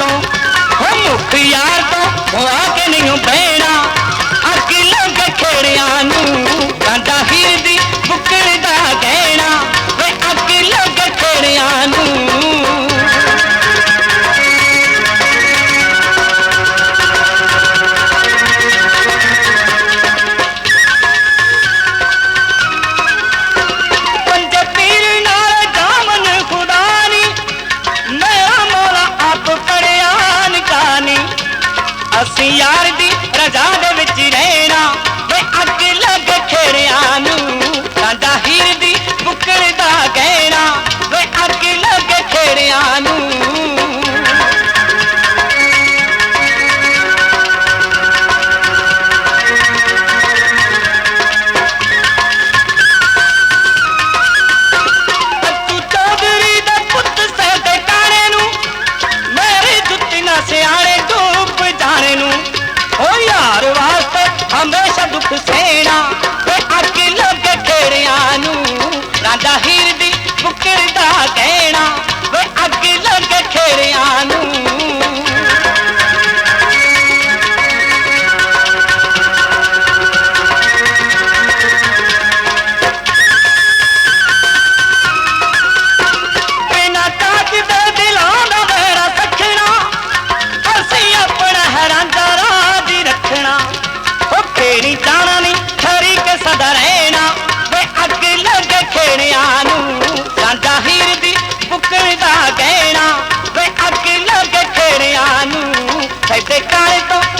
तो मुख यार तो भुआ के नहीं बैरा ਅਸੀਂ ਯਾਰ ਦੀ ਰਜ਼ਾ ਦੇ ਵਿੱਚ ਰਹਿਣਾ। ਵੇ ਅੱਗ ਲੱਗ ਖੇੜਿਆਂ ਨੂੰ ਸਾਡਾ ਹੀਰ ਦੀ ਬੁੱਕਰ ਦਾ ਗਹਿਣਾ। ਵੇ ਅੱਗ ਲੱਗ ਖੇੜਿਆਂ ਨੂੰ hay pecado